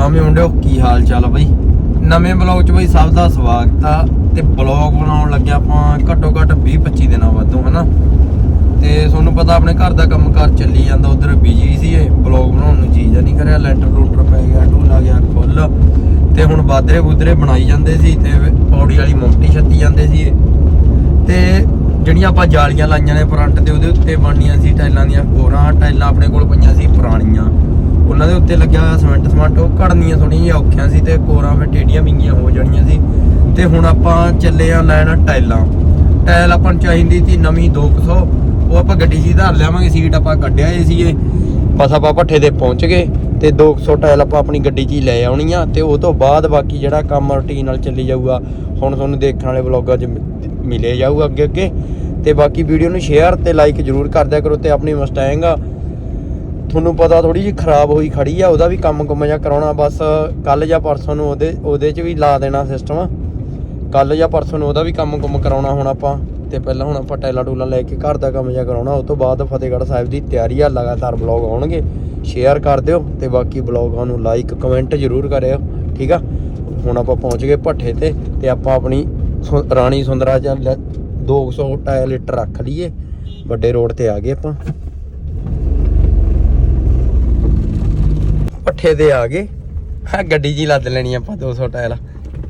ਹਾਂ ਵੀ ਮੁੰਡਿਓ, ਕੀ ਹਾਲ ਚਾਲ ਆ ਬਈ? ਨਵੇਂ ਬਲੌਗ 'ਚ ਬਈ ਸਭ ਦਾ ਸਵਾਗਤ ਆ ਤੇ ਬਲੌਗ ਬਣਾਉਣ ਲੱਗਿਆ ਆਪਾਂ ਘੱਟੋ ਘੱਟ 20 25 ਦਿਨਾਂ ਬਾਅਦੋਂ ਹਨਾ? ਤੇ ਤੁਹਾਨੂੰ ਪਤਾ ਆਪਣੇ ਘਰ ਦਾ ਕੰਮ ਕੰਮਕਾਰ ਚੱਲੀ ਜਾਂਦਾ, ਉਧਰ ਬਿਜ਼ੀ ਸੀ ਇਹ ਬਲੌਗ ਬਣਾਉਣ ਨੂੰ ਚੀਜ਼ ਨਹੀਂ ਕਰਿਆ, ਲੈਂਟਰ ਲੂਟਰ ਪੈ ਗਿਆ, ਢੂਲਾ ਗਿਆ ਫੁੱਲ। ਤੇ ਹੁਣ ਬਾਦਰੇ ਬੁਦਰੇ ਬਣਾਈ ਜਾਂਦੇ ਸੀ ਤੇ ਪੌੜੀ ਵਾਲੀ ਮੁੰਟੀ ਛੱਤੀ ਜਾਂਦੇ ਸੀ ਤੇ ਜਿਹੜੀਆਂ ਆਪਾਂ ਜਾਲੀਆਂ ਲਾਈਆਂ ਨੇ ਫਰੰਟ ਤੇ, ਉਹਦੇ ਉੱਤੇ ਬਣਨੀਆਂ ਸੀ ਟਾਈਲਾਂ ਦੀਆਂ, ਕੋਰਾਂ, ਟਾਈਲਾਂ ਆਪਣੇ ਕੋਲ ਪਈਆਂ ਸੀ, ਪੁਰਾਣੀਆਂ। ਉਹਨਾਂ ਦੇ ਉੱਤੇ ਲੱਗਿਆ ਹੋਇਆ ਸੀਮੈਂਟ ਸਮੈਂਟ ਉਹ ਘੜਨੀਆਂ ਥੋੜੀਆਂ ਔਖੀਆਂ ਸੀ ਤੇ ਕੋਰਾਂ ਫਿਰ ਟੇਡੀਆਂ ਵਿੰਗੀਆਂ ਹੋ ਜਾਣੀਆਂ ਸੀ। ਤੇ ਹੁਣ ਆਪਾਂ ਚੱਲੇ ਆ ਲੈਣ ਟਾਈਲਾਂ ਟਾਈਲ ਆਪਾਂ ਨੂੰ ਚਾਹੀਦੀ ਸੀ ਨਵੀਂ 200 ਉਹ ਆਪਾਂ ਗੱਡੀ 'ਚ ਹੀ ਧਰ ਲਿਆਵਾਂਗੇ, ਸੀਟ ਆਪਾਂ ਕੱਢਿਆ ਏ ਸੀਗੇ। ਬਸ ਆਪਾਂ ਭੱਠੇ ਤੇ ਪਹੁੰਚ ਗਏ ਤੇ 200 ਟਾਇਲ ਆਪਾਂ ਆਪਣੀ ਗੱਡੀ 'ਚ ਹੀ ਲੈ ਆਉਣੀ ਆ ਤੇ ਉਹ ਤੋਂ ਬਾਅਦ ਬਾਕੀ ਜਿਹੜਾ ਕੰਮ ਰੁਟੀਨ ਨਾਲ ਚੱਲੀ ਜਾਊਗਾ, ਹੁਣ ਤੁਹਾਨੂੰ ਦੇਖਣ ਵਾਲੇ ਵਲੌਗਾਂ 'ਚ ਮਿ- ਮਿਲੇ ਜਾਊਗਾ ਅੱਗੇ ਅੱਗੇ ਤੇ ਬਾਕੀ ਵੀਡੀਓ ਨੂੰ ਸ਼ੇਅਰ ਤੇ ਲਾਈਕ ਜਰੂਰ ਕਰ ਦਿਆ ਕਰੋ ਤੇ ਆਪਣੀ ਮਸਟੈਂਗ ਆ ਤੁਹਾਨੂੰ ਪਤਾ ਥੋੜੀ ਜਿਹੀ ਖਰਾਬ ਹੋਈ ਖੜੀ ਆ, ਉਹਦਾ ਵੀ ਕੰਮ ਕੁੰਮ ਜਿਹਾ ਕਰਾਉਣਾ, ਬਸ ਕੱਲ ਜਾਂ ਪਰਸੋਂ ਨੂੰ ਉਹਦੇ ਉਹਦੇ 'ਚ ਵੀ ਲਾ ਦੇਣਾ ਸਿਸਟਮ ਕੱਲ ਜਾਂ ਪਰਸੋਂ ਨੂੰ ਉਹਦਾ ਵੀ ਕੰਮ ਕੁੰਮ ਕਰਾਉਣਾ ਹੁਣ ਆਪਾਂ, ਤੇ ਪਹਿਲਾਂ ਹੁਣ ਆਪਾਂ ਟੈਲਾ ਟੂਲਾ ਲੈ ਕੇ ਘਰ ਦਾ ਕੰਮ ਜਿਹਾ ਕਰਾਉਣਾ ਉਸ ਤੋਂ ਬਾਅਦ ਫਤਿਹਗੜ੍ਹ ਸਾਹਿਬ ਦੀ ਤਿਆਰੀ ਆ, ਲਗਾਤਾਰ ਬਲੌਗ ਆਉਣਗੇ। ਸ਼ੇਅਰ ਕਰ ਦਿਓ, ਤੇ ਬਾਕੀ ਬਲੌਗਾਂ ਨੂੰ ਲਾਈਕ ਕਮੈਂਟ ਜ਼ਰੂਰ ਕਰਿਓ, ਠੀਕ ਆ? ਹੁਣ ਆਪਾਂ ਪਹੁੰਚ ਗਏ ਭੱਠੇ ਤੇ ਤੇ ਆਪਾਂ ਆਪਣੀ ਸੁ- ਰਾਣੀ ਸੁੰਦਰਾ ਜਾਂ 200 ਟਾਇਰ ਲੀਟਰ ਰੱਖ ਲਈਏ, ਵੱਡੇ ਰੋਡ ਤੇ ਆ ਗਏ ਆਪਾਂ। ਪੱਠੇ ਤੇ ਆ ਗਏ। ਹਾਂ ਗੱਡੀ 'ਚ ਲੱਦ ਲੈਣੀ ਆਪਾਂ 200 ਟਾਇਲ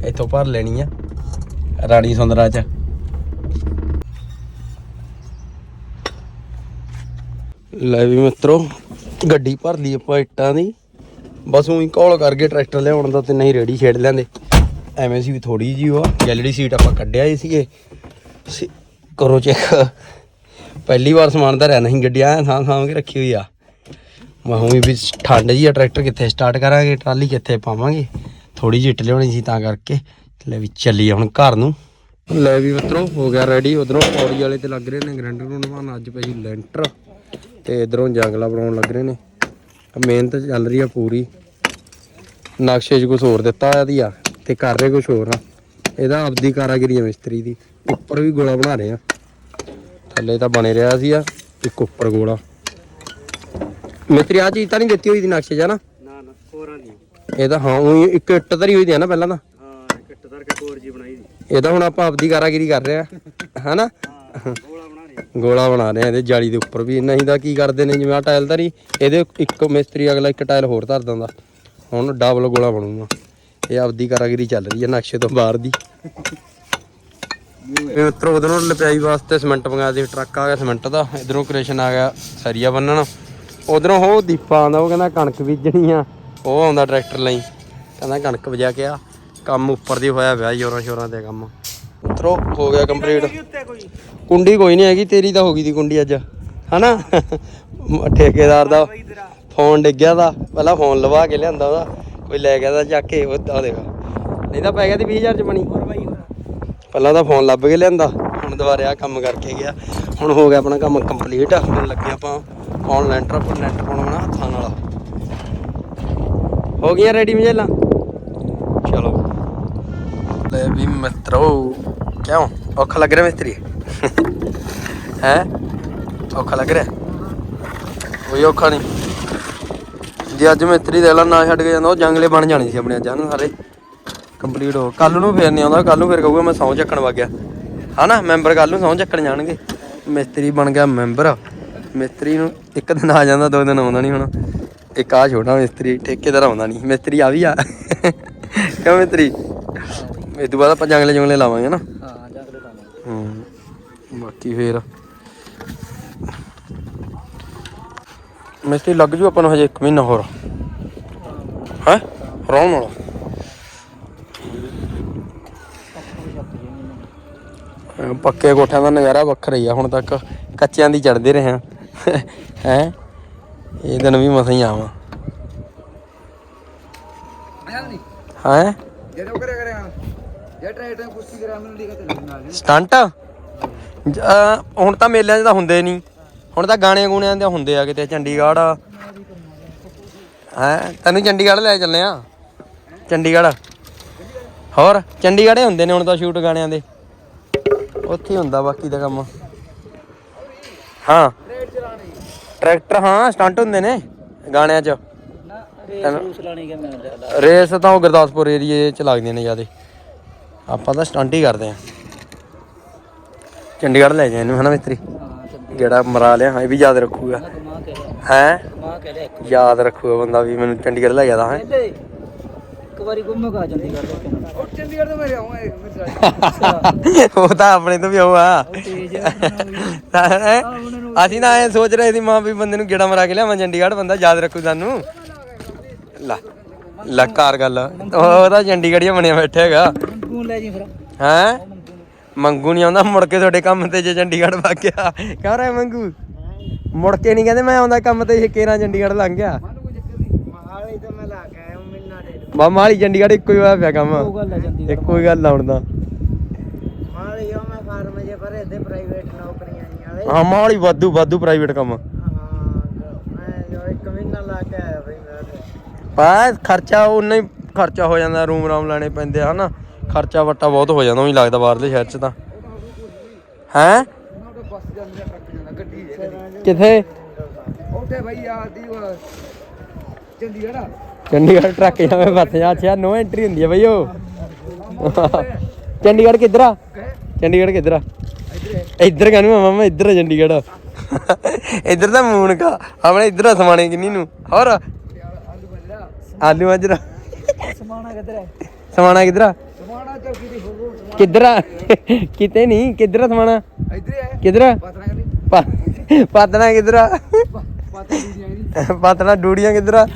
ਇੱਥੋਂ ਭਰ ਲੈਣੀ ਆ, ਰਾਣੀ ਸੁੰਦਰਾ ਚ। ਲੈ ਵੀ ਮਿੱਤਰੋ, ਗੱਡੀ ਭਰ ਲਈ ਆਪਾਂ ਇੱਟਾਂ ਦੀ। ਬਸ ਉਹੀ ਕਾਲ ਕਰਕੇ ਟਰੈਕਟਰ ਲਿਆਉਣ ਦਾ ਤੇ ਨਹੀਂ ਰੇੜੀ ਛੇੜ ਲੈਂਦੇ। ਐਵੇਂ ਸੀ ਵੀ ਥੋੜੀ ਜੀ ਉਹ ਗੈਲਰੀ ਸੀਟ ਆਪਾਂ ਕੱਢਿਆ ਹੀ ਸੀਗੇ। ਸੀ- ਕਰੋ ਚੈੱਕ ਪਹਿਲੀ ਵਾਰ ਸਮਾਨ ਧਰਿਆ ਨਹੀਂ, ਗੱਡੀ ਐ ਥਾਂ ਥਾਂ ਕੇ ਰੱਖੀ ਹੋਈ ਆ। ਮੈਂ ਵੀ ਠੰਡ ਜੀ ਆ, ਟਰੈਕਟਰ ਕਿੱਥੇ ਸਟਾਰਟ ਕਰਾਂਗੇ, ਟਰਾਲੀ ਕਿੱਥੇ ਪਾਵਾਂਗੇ? ਥੋੜੀ ਜਿਹੀ ਇੱਟ ਲਿਆਉਣੀ ਸੀ ਤਾਂ ਕਰਕੇ। ਲੈ ਵੀ ਚੱਲੀ ਹੁਣ ਘਰ ਨੂੰ। ਲੈ ਵੀ ਮਿੱਤਰੋ, ਹੋ ਗਿਆ ਰੈਡੀ ਉਧਰੋਂ ਪੌੜੀ ਵਾਲੇ ਤੇ ਲੱਗ ਰਹੇ ਨੇ ਗ੍ਰੈਂਡਰ ਨੂੰ ਨਵਾਉਣ ਅੱਜ ਪਈ ਲੈਂਟਰ ਤੇ ਇਧਰੋਂ ਜੰਗਲਾ ਬਣਾਉਣ ਲੱਗ ਰਹੇ ਨੇ। ਮਿਹਨਤ ਚੱਲ ਰਹੀ ਆ ਪੂਰੀ। ਨਕਸ਼ੇ 'ਚ ਕੁਝ ਹੋਰ ਦਿੱਤਾ ਇਹਦੀ ਆ, ਤੇ ਕਰ ਰਹੇ ਕੁਝ ਹੋਰ ਆ। ਇਹਦਾ ਆਪਦੀ ਕਾਰਾਗਰੀ ਆ ਮਿਸਤਰੀ ਦੀ। ਉੱਪਰ ਵੀ ਗੋਲਾ ਬਣਾ ਰਹੇ ਆ। ਥੱਲੇ ਤਾਂ ਬਣੇ ਰਿਹਾ ਸੀ ਆ, ਇੱਕ ਉੱਪਰ ਗੋਲਾ। ਮਿਸਤਰੀ ਆ ਚੀਜ਼ ਤਾਂ ਨਹੀਂ ਦਿੱਤੀ ਹੋਈ ਦੀ ਨਕਸ਼ੇ 'ਚ ਨਾ? ਨਾ ਨਾ ਕੋਰਾਂ ਦੀ। ਇਹਦਾ ਹਾਂ ਉਹੀ ਇੱਕ ਇੱਟ ਧਰੀ ਹੋਈ ਦੀ ਆ ਨਾ ਪਹਿਲਾਂ ਤਾਂ। ਹਾਂ ਕਿੱਟ ਦਰ ਕੇ ਕੋਰ ਜੀ ਬਣਾਈ ਦੀ। ਇਹਦਾ ਹੁਣ ਆਪਾਂ ਆਪਦੀ ਕਾਰਾਗਰੀ ਕਰ ਰਹੇ ਆ ਹਨਾ? ਹਾਂ ਗੋਲਾ ਬਣਾ ਰਹੀ ਗੋਲਾ ਬਣਾ ਰਹੇ ਆ ਇਹਦੇ ਜਾਲੀ ਦੇ ਉੱਪਰ ਵੀ। ਨਹੀਂ ਤਾਂ ਕੀ ਕਰਦੇ ਨੇ ਜਿਵੇਂ ਆ ਟਾਇਲ ਧਰੀ ਇਹਦੇ ਇੱਕ ਮਿਸਤਰੀ ਅਗਲਾ ਇੱਕ ਟਾਇਲ ਹੋਰ ਧਰ ਦਿੰਦਾ। ਹੁਣ ਡਬਲ ਗੋਲਾ ਬਣੂਗਾ। ਇਹ ਆਪਦੀ ਕਾਰਾਗਰੀ ਚੱਲ ਰਹੀ ਹੈ ਨਕਸ਼ੇ ਤੋਂ ਬਾਹਰ ਦੀ। ਇਹ ਮਿੱਤਰੋ ਉਧਰੋਂ ਲਪਾਈ ਵਾਸਤੇ ਸਿਮੈਂਟ ਮੰਗਾ ਦੇ ਟਰੱਕ ਆ ਗਿਆ ਸਿਮੈਂਟ ਦਾ। ਇਧਰੋਂ ਕ੍ਰੇਸ਼ਨ ਆ ਗਿਆ ਸਰੀਆ ਬੰਨਣ। ਉਧਰੋਂ ਉਹ ਦੀਪਾ ਆਉਂਦਾ ਉਹ ਕਹਿੰਦਾ ਕਣਕ ਬੀਜਣੀ ਆ। ਉਹ ਆਉਂਦਾ ਟਰੈਕਟਰ ਲਈ। ਕਹਿੰਦਾ ਕਣਕ ਵਜਾ ਕੇ ਆ। ਕੰਮ ਉੱਪਰ ਦੀ ਹੋਇਆ ਵਿਆਹ ਜੋਰਾਂ ਸ਼ੋਰਾਂ ਤੇ ਕੰਮ। ਮਿੱਤਰੋ ਹੋ ਗਿਆ ਕੰਪਲੀਟ ਕੁੰਡੀ ਕੋਈ ਨਹੀਂ ਹੈਗੀ ਤੇਰੀ ਤਾਂ ਹੋ ਗਈ ਦੀ ਕੁੰਡੀ ਅੱਜ। ਹਨਾ? ਠੇਕੇਦਾਰ ਦਾ ਫੋਨ ਡਿੱਗਿਆ ਦਾ। ਪਹਿਲਾਂ ਫੋਨ ਲਵਾ ਕੇ ਲਿਆਂਦਾ ਉਹਦਾ। ਕੋਈ ਲੈ ਗਿਆ ਦਾ ਚੱਕ ਕੇ ਉਹ ਆ ਦੇਖ। ਨਹੀਂ ਤਾਂ ਪੈ ਗਿਆ ਦੀ 20000 ਚ ਬਣੀ। ਪਹਿਲਾਂ ਤਾਂ ਫੋਨ ਲੱਭ ਕੇ ਲਿਆਂਦਾ। ਹੁਣ ਦੁਬਾਰੇ ਆ ਕੰਮ ਕਰਕੇ ਗਿਆ। ਹੁਣ ਹੋ ਗਿਆ ਆਪਣਾ ਕੰਮ ਕੰਪਲੀਟ ਹੁਣ ਲੱਗੇ ਆਪਾਂ ਔਨ ਲੈਂਟਰ ਪਰ ਲੈਂਟਰ ਪਾਉਣਾ ਹੱਥਾਂ ਨਾਲ। ਹੋ ਗਈਆਂ ਰੈਡੀ ਮਜੇਲਾ? ਚਲੋ। ਲੈ ਵੀ ਮਿੱਤਰੋ, ਕਿਉਂ? ਔਖਾ ਲੱਗ ਰਿਹਾ ਮਿਸਤਰੀ? ਹੈ? ਔਖਾ ਲੱਗ ਰਿਹਾ? ਕੋਈ ਔਖਾ ਨਹੀਂ। ਜੇ ਅੱਜ ਮਿਸਤਰੀ ਦੇ ਲਾ ਨਾ ਛੱਡ ਕੇ ਜਾਂਦਾ, ਉਹ ਜੰਗਲੇ ਬਣ ਜਾਣੇ ਸੀ ਆਪਣੇ ਅੱਜ ਸਾਰੇ? ਕੰਪਲੀਟ ਹੋ ਕੱਲ ਨੂੰ ਫੇਰ ਨਹੀਂ ਆਉਂਦਾ ਕੱਲ ਨੂੰ ਫੇਰ ਕਹੂਗਾ ਮੈਂ ਸੌਂ ਚੱਕਣ ਵਗ ਗਿਆ। ਹਨਾ? ਮੈਂਬਰ ਕੱਲ ਨੂੰ ਸੌਂ ਚੱਕਣ ਜਾਣਗੇ। ਮਿਸਤਰੀ ਬਣ ਗਿਆ ਮੈਂਬਰ। ਮਿਸਤਰੀ ਨੂੰ ਇੱਕ ਦਿਨ ਆ ਜਾਂਦਾ ਦੋ ਦਿਨ ਆਉਂਦਾ ਨਹੀਂ ਹੁਣ। ਇੱਕ ਆ ਛੋਟਾ ਮਿਸਤਰੀ ਠੇਕੇਦਾਰ ਆਉਂਦਾ ਨਹੀਂ। ਮਿਸਤਰੀ ਆ ਵੀ ਆ। ਕਿਉਂ ਮਿਸਤਰੀ? ਇਹ ਤੋਂ ਬਾਅਦ ਆਪਾਂ ਜੰਗਲੇ ਜੰਗਲੇ ਲਾਵਾਂਗੇ ਨਾ। ਹਾਂ ਜੰਗਲੇ ਤਾਂ ਹੂੰ ਬਾਕੀ ਫੇਰ। ਮਿਸਤਰੀ ਲੱਗ ਜੂ ਆਪਾਂ ਨੂੰ ਹਜੇ 1 ਮਹੀਨਾ ਹੋਰ। ਹੈ? ਰੌਣ ਵਾਲਾ। ਪੱਕੇ ਕੋਠਿਆਂ ਦਾ ਨਜ਼ਾਰਾ ਵੱਖਰਾ ਹੀ ਆ ਹੁਣ ਤੱਕ ਕੱਚਿਆਂ ਦੀ ਚੜਦੇ ਰਹੇ ਆ ਹੈ? ਇਹ ਦਿਨ ਵੀ ਮਸਾਂ ਹੀ ਆਵਾਂ। ਹੈ? ਜਿਹੜੇ ਉਹ ਕਰੇ ਕਰੇ ਜੇ ਟ੍ਰੇਡ ਨੂੰ ਕੁਸ਼ਤੀ ਕਰਾ ਮੈਨੂੰ ਲਿਖਾ ਤੇ ਨਾਲ ਸਟੰਟ? ਹੁਣ ਤਾਂ ਮੇਲਿਆਂ 'ਚ ਤਾਂ ਹੁੰਦੇ ਨਹੀਂ। ਹੁਣ ਤਾਂ ਗਾਣੇ ਗੂਣਿਆਂ ਦੇ ਹੁੰਦੇ ਆ ਕਿਤੇ ਚੰਡੀਗੜ੍ਹ। ਹੈ? ਤੈਨੂੰ ਚੰਡੀਗੜ੍ਹ ਲੈ ਚੱਲੇ ਆ। ਚੰਡੀਗੜ੍ਹ। ਹੋਰ? ਚੰਡੀਗੜ੍ਹ ਹੀ ਹੁੰਦੇ ਨੇ ਹੁਣ ਤਾਂ ਸ਼ੂਟ ਗਾਣਿਆਂ ਦੇ। ਉੱਥੇ ਹੀ ਹੁੰਦਾ ਬਾਕੀ ਦਾ ਕੰਮ। ਹਾਂ। ਟਰੈਕਟਰ ਹਾਂ ਸਟੰਟ ਹੁੰਦੇ ਨੇ ਗਾਣਿਆਂ 'ਚ। ਰੂਸ ਤਾਂ ਉਹ ਗੁਰਦਾਸਪੁਰ ਏਰੀਏ ਚ ਲੱਗਦੀਆਂ ਨੇ ਜਿਆਦੇ। ਆਪਾਂ ਤਾਂ ਸਟੰਟ ਹੀ ਕਰਦੇ ਆ। ਚੰਡੀਗੜ੍ਹ ਲੈ ਜਾਏ ਇਹਨੂੰ ਹਨਾ ਮਿਸਤਰੀ? ਹਾਂ ਚੰਦੀ ਜਿਹੜਾ ਮਰਾ ਲਿਆ ਇਹ ਵੀ ਯਾਦ ਰੱਖੂਗਾ। ਹੈ ਯਾਦ ਰੱਖੂਗਾ ਬੰਦਾ ਵੀ ਮੈਨੂੰ ਚੰਡੀਗੜ੍ਹ ਲੈ ਜਾਂਦਾ ਹੈ। ਇੱਕ ਵਾਰੀ ਗੁੰਮ ਕਾ ਚੰਡੀਗੜ੍ਹ ਕਿੰਨਾ ਉਹ ਚੰਡੀਗੜ੍ਹ ਤੋਂ ਮੈਂ ਆਉਂਗਾ ਮੇਰੇ ਉਹ ਤਾਂ ਆਪਣੇ ਤੋਂ ਵੀ ਉਹ ਆ। ਤੇਜ ਹੈਂ? ਅਸੀਂ ਤਾਂ ਐ ਸੋਚ ਰਹੇ ਸੀ ਮਾਂ ਵੀ ਬੰਦੇ ਨੂੰ ਗੇੜਾ ਮਰਾ ਕੇ ਲਿਆਵਾਂ ਚੰਡੀਗੜ੍ਹ ਬੰਦਾ ਯਾਦ ਰੱਖੂ ਸਾਨੂੰ। ਲਾ ਲਾ ਕਾਰ ਗੱਲ। ਉਹ ਤਾਂ ਚੰਡੀਗੜ੍ਹ ਹੀ ਬਣਿਆ ਬੈਠਾ ਹੈਗਾ। ਮੰਗੂ ਲੈ ਜੀ ਫਿਰ। ਹੈ? ਮੰਗੂ ਨਹੀਂ ਆਉਂਦਾ ਮੁੜ ਕੇ ਤੁਹਾਡੇ ਕੰਮ ਤੇ ਜੇ ਚੰਡੀਗੜ੍ਹ ਵਗ ਗਿਆ। ਕਹ ਰਿਹਾ ਮੰਗੂ? ਮੁੜ ਕੇ ਨਹੀਂ ਕਹਿੰਦੇ ਮੈਂ ਆਉਂਦਾ ਕੰਮ ਤੇ ਜੇ ਕੇਰਾ ਚੰਡੀਗੜ੍ਹ ਲੰਘ ਗਿਆ ਮਹਾਲੀ ਤੋਂ ਮੈਂ ਲਾ ਕੇ ਆਇਆ ਮਿਲਣਾ ਦੇ ਮਾਮਾ ਵਾਲੀ ਚੰਡੀਗੜ੍ਹ ਇੱਕੋ ਹੀ ਹੋਇਆ ਪਿਆ ਕੰਮ। ਗੱਲ ਹੈ ਇੱਕੋ ਹੀ ਗੱਲ ਆਉਣ ਦਾ ਮਹਾਲੀ ਉਹ ਮੈਂ ਫਾਰਮ ਜੇ ਭਰੇ ਤੇ ਪ੍ਰਾਈਵੇਟ ਨੌਕਰੀਆਂ ਨਹੀਂ ਵਾਲੇ। ਹਾਂ ਮਾਲੀ ਵਾਧੂ ਵਾਧੂ ਪ੍ਰਾਈਵੇਟ ਕੰਮ। ਹਾਂ ਮੈਂ ਜੋ ਇੱਕ ਮਹੀਨਾ ਲਾ ਕੇ ਆਇਆ ਬਈ ਮੈਂ ਤੇ। ਪਾ ਖਰਚਾ ਉਨਾ ਹੀ ਖਰਚਾ ਹੋ ਜਾਂਦਾ ਰੂਮ ਰਾਮ ਲੈਣੇ ਪੈਂਦੇ ਆ ਹਨਾ। ਖਰਚਾ ਵੱਟਾ ਬਹੁਤ ਹੋ ਜਾਂਦਾ ਉਹੀ ਲੱਗਦਾ ਬਾਹਰਲੇ ਸ਼ਹਿਰ 'ਚ ਤਾਂ। ਹੈ? ਬੱਸ ਜਾਂਦੀ ਆ ਟਰੱਕ ਜਾਂਦਾ ਗੱਡੀ ਜੇ ਕਿੱਥੇ? ਉੱਥੇ ਬਈ ਆ ਦੀ ਉਹ ਚੰਡੀਗੜ੍ਹ। ਚੰਡੀਗੜ੍ਹ ਟਰੱਕ ਜਾਵੇ ਬੱਸ ਜਾ ਅੱਛਾ ਨੋ ਐਂਟਰੀ ਹੁੰਦੀ ਹੈ ਬਈ ਉਹ। ਚੰਡੀਗੜ੍ਹ ਕਿੱਧਰ ਆ? ਚੰਡੀਗੜ੍ਹ ਕਿੱਧਰ ਆ? ਇੱਧਰ ਕਾਨੂੰ ਆ ਮਾਮਾ ਇੱਧਰ ਆ ਚੰਡੀਗੜ੍ਹ। ਇੱਧਰ ਤਾਂ ਮੂਨ ਕਾ। ਆਪਣੇ ਇੱਧਰ ਆ ਸਮਾਣੇ ਕਿੰਨੀ ਨੂੰ। ਹੋਰ? ਆਲੂ ਮਾਜਰਾ ਸਮਾਣਾ ਕਿੱਧਰ ਹੈ ਸਮਾਣਾ ਕਿੱਧਰ ਆ? ਸਮਾਣਾ ਚੌਕੀ ਦੀ ਹੋ ਕਿੱਧਰ ਆ? ਕਿਤੇ ਨਹੀਂ ਕਿੱਧਰ ਆ ਸਮਾਣਾ? ਇੱਧਰ ਹੈ ਕਿੱਧਰ ਆ? ਪਾਤਣਾ ਕਿੱਧਰ ਆ? ਪਾਤਣਾ ਡੂੜੀਆਂ ਕਿੱਧਰ ਆ?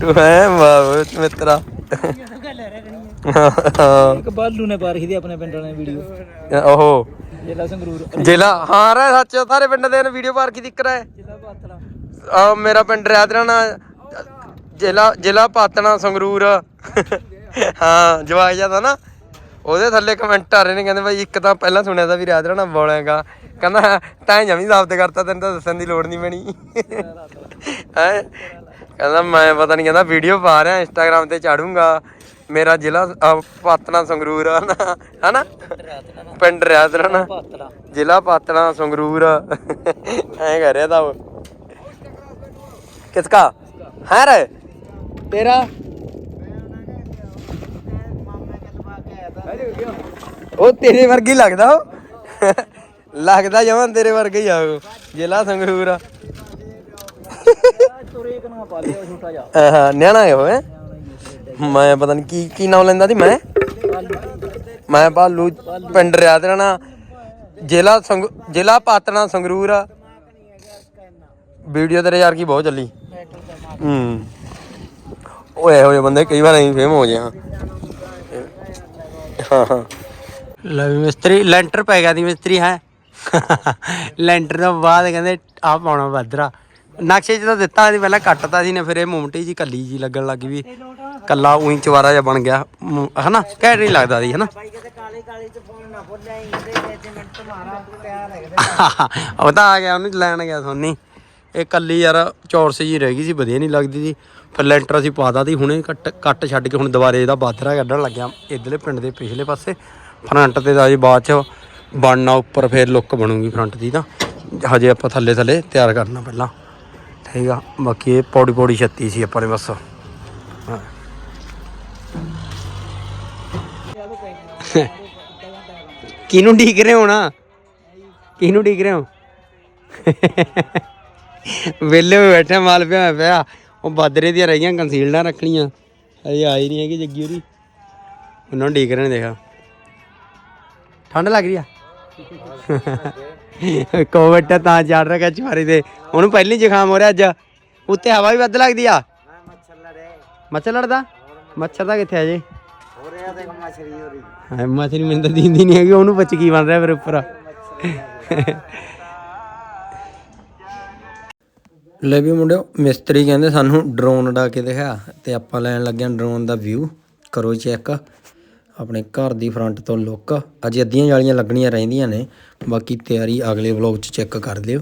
ਤੂੰ ਹੈ ਵਾਹ ਮਿੱਤਰਾ। ਇੱਕ ਬਾਲੂ ਨੇ ਪਾਰਖੀ ਦੀ ਆਪਣੇ ਪਿੰਡ ਵਾਲੇ ਵੀਡੀਓ ਓਹੋ। ਜ਼ਿਲ੍ਹਾ ਸੰਗਰੂਰ। ਜ਼ਿਲ੍ਹਾ ਹਾਂ ਰੇ ਸੱਚ ਸਾਰੇ ਪਿੰਡ ਦੇ ਨੇ ਵੀਡੀਓ ਪਾਰ ਕੀ ਦਿੱਕਰ ਹੈ ਜ਼ਿਲ੍ਹਾ ਬਾਤਲਾ ਆ ਮੇਰਾ ਪਿੰਡ ਰਿਆਦਰਾਣਾ ਜ਼ਿਲ੍ਹਾ ਜ਼ਿਲ੍ਹਾ ਪਾਤਣਾ ਸੰਗਰੂਰ। ਹਾਂ ਜਵਾਕ ਜ਼ਿਆਦਾ ਨਾ। ਉਹਦੇ ਥੱਲੇ ਕਮੈਂਟ ਆ ਰਹੇ ਨੇ, ਕਹਿੰਦੇ ਬਾਈ ਇੱਕ ਤਾਂ ਪਹਿਲਾਂ ਸੁਣਿਆ ਤਾਂ ਵੀ ਰਿਆਦਰਾਣਾ ਬੋਲੇਗਾ ਕਹਿੰਦਾ, ਤਾਂ ਜਮੀ ਸਾਬਤ ਕਰਤਾ, ਤੈਨੂੰ ਤਾਂ ਦੱਸਣ ਦੀ ਲੋੜ ਨਹੀਂ ਪੈਣੀ। ਹੈ? ਕਹਿੰਦਾ, ਮੈਂ ਪਤਾ ਨਹੀਂ ਕਹਿੰਦਾ ਵੀਡੀਓ ਪਾ ਰਿਹਾ ਇੰਸਟਾਗ੍ਰam ਤੇ ਚਾੜੂੰਗਾ। ਮੇਰਾ ਜ਼ਿਲ੍ਹਾ ਪਾਤਨਾ ਸੰਗਰੂਰ ਆ ਨਾ, ਹਨਾ? ਪਿੰਡ ਰਿਆਦਰਾਣਾ ਬਾਤਲਾ ਜ਼ਿਲ੍ਹਾ ਪਾਤਣਾ ਸੰਗਰੂਰ। ਐਂ ਕਰ ਰਿਹਾ ਤਾਂ ਉਹ। ਕਿਸਕਾ? ਹੈ ਰੇ? ਤੇਰਾ? ਉਹ ਤੇਰੇ ਵਰਗੀ ਲੱਗਦਾ ਉਹ। ਲੱਗਦਾ ਜਮਨ ਤੇਰੇ ਵਰਗਾ ਹੀ ਆ ਉਹ। ਜ਼ਿਲ੍ਹਾ ਸੰਗਰੂਰ ਆ। ਤੁਰੇ ਕਨਾ ਪਾ ਲਿਆ ਛੋਟਾ ਜਿਹਾ ਹਾਂ, ਨਿਆਣਾ ਹੈ? ਉਹ ਮੈਂ ਪਤਾ ਨਹੀਂ ਕੀ ਕੀ ਨਾਮ ਲੈਂਦਾ ਸੀ ਮੈਂ? ਮੈਂ ਭਾਲੂ ਪਿੰਡ ਰਿਆ ਤੇ ਰਹਿਣਾ ਜ਼ਿਲ੍ਹਾ ਸੰਗ ਜ਼ਿਲ੍ਹਾ ਪਾਤਣਾ ਸੰਗਰੂਰ ਆ। ਵੀਡੀਓ ਤੇਰੇ ਯਾਰ ਕੀ ਬਹੁਤ ਚੱਲੀ। ਹੂੰ। ਓਏ ਇਹੋ ਬੰਦੇ ਕਈ ਵਾਰ ਐਂ ਫੇਮ ਹੋ ਜੇ ਹਾਂ ਹਾਂ ਲੈ ਵੀ ਮਿਸਤਰੀ ਲੈਂਟਰ ਪੈ ਗਿਆ ਦੀ ਮਿਸਤਰੀ ਹੈ। ਲੈਂਟਰ ਤੋਂ ਬਾਅਦ ਕਹਿੰਦੇ ਆ ਪਾਉਣਾ ਬਾਦਰਾ ਨਕਸ਼ੇ 'ਚ ਤਾਂ ਦਿੱਤਾ ਸੀ ਪਹਿਲਾਂ ਕੱਟਤਾ ਸੀ ਨੇ ਫਿਰ ਇਹ ਮੁੰਮਟੀ ਜੀ ਕੱਲੀ ਜੀ ਲੱਗਣ ਲੱਗੀ ਵੀ ਕੱਲਾ ਉਹੀ ਚਵਾਰਾ ਜਿਹਾ ਬਣ ਗਿਆ। ਮੁ- ਹਨਾ ਕਹਿ ਨਹੀਂ ਲੱਗਦਾ ਸੀ ਹਨਾ। ਭਾਈ ਕਿਤੇ ਕਾਲੀ ਕਾਲੀ ਚ ਫੋਨ ਨਾ ਭੁੱਲਿਆ ਇਹਦੇ ਵਿੱਚ ਮਿੰਟ ਮਾਰਾ ਪਿਆਰ ਹੈ ਉਹ ਤਾਂ ਆ ਗਿਆ ਉਹਨੂੰ ਲੈਣ ਗਿਆ ਸੋਨੀ। ਇਹ ਕੱਲੀ ਯਾਰ ਚੌਰਸ ਜੀ ਰਹਿ ਗਈ ਸੀ, ਵਧੀਆ ਨਹੀਂ ਲੱਗਦੀ ਸੀ। ਫਿਰ ਲੈਂਟਰ ਅਸੀਂ ਪਾਤਾ ਸੀ, ਹੁਣੇ ਕੱਟ ਕੱਟ ਛੱਡ ਕੇ ਹੁਣ ਦੁਬਾਰੇ ਇਹਦਾ ਬਾਦਰਾ ਕੱਢਣ ਲੱਗਿਆ। ਇਧਰਲੇ ਪਿੰਡ ਦੇ ਪਿਛਲੇ ਪਾਸੇ ਫਰੰਟ ਤੇ ਦਾ ਜੀ ਬਾਅਦ ਚ ਬਣਨਾ ਉੱਪਰ ਫਿਰ ਲੁੱਕ ਬਣੂਗੀ ਫਰੰਟ ਦੀ ਤਾਂ। ਹਜੇ ਆਪਾਂ ਥੱਲੇ ਥੱਲੇ ਤਿਆਰ ਕਰਨਾ ਪਹਿਲਾਂ। ਠੀਕ ਆ, ਬਾਕੀ ਇਹ ਪੌੜੀ ਪੌੜੀ ਛੱਤੀ ਸੀ ਆਪਾਂ ਨੇ ਬਸ। ਕਿਹਨੂੰ ਢੀਕ ਰਹੇ ਹੋ ਨਾ ਕਿਹਨੂੰ ਢੀਕ ਰਹੇ ਹੋ? ਵੇਲੇ ਹੋਏ ਬੈਠਾ ਮਾਲ ਪਿਆ ਪਿਆ। ਉਹ ਬਾਦਰੇ ਦੀਆਂ ਰਹੀਆਂ, ਕੰਸੀਲਡਾਂ ਰੱਖਣੀਆਂ। ਅਜੇ ਆਈ ਨਹੀਂ ਹੈਗੀ ਜੱਗੀ ਉਹਦੀ। ਉਹਨਾਂ ਨੂੰ ਢੀਕ ਰਹੇ ਨੇ, ਦੇਖਾ। ਠੰਡ ਲੱਗ ਰਹੀ ਆ? ਕੋਵਿਡ ਤਾਂ ਚੱਲ ਰਿਹਾ ਚਵਾਰੀ ਤੇ ਉਹਨੂੰ ਪਹਿਲੀ ਜ਼ੁਕਾਮ ਹੋ ਰਿਹਾ ਅੱਜ। ਉੱਤੇ ਹਵਾ ਵੀ ਵੱਧ ਲੱਗਦੀ ਆ। ਮੱਛਰ ਲੜਦਾ? ਮੱਛਰ ਦਾ ਕਿੱਥੇ ਆ ਜੇ? ਹੋ ਰਿਹਾ ਤੇ ਮੱਛਰੀ ਹੋ ਰਹੀ ਹਾਂ ਮੱਛਰ ਮੈਨੂੰ ਤਾਂ ਦੀਂਦੀ ਨਹੀਂ ਹੈਗੀ। ਉਹਨੂੰ ਬੱਚ ਕੀ ਬਣ ਰਿਹਾ ਫਿਰ ਉੱਪਰ। ਲੈ ਵੀ ਮੁੰਡਿਓ, ਮਿਸਤਰੀ ਕਹਿੰਦੇ ਸਾਨੂੰ ਡਰੋਨ ਉਡਾ ਕੇ ਦਿਖਾ ਤੇ ਆਪਾਂ ਲੈਣ ਲੱਗਿਆ ਡਰੋਨ ਦਾ ਵਿਊ ਕਰੋ ਚੈੱਕ ਆਪਣੇ ਘਰ ਦੀ ਫਰੰਟ ਤੋਂ ਲੁੱਕ ਅਜੇ ਅੱਧੀਆਂ ਜਾਲੀਆਂ ਲੱਗਣੀਆਂ ਰਹਿੰਦੀਆਂ ਨੇ। ਬਾਕੀ ਤਿਆਰੀ ਅਗਲੇ ਵਲੌਗ 'ਚ ਚੈੱਕ ਕਰ ਲਿਓ।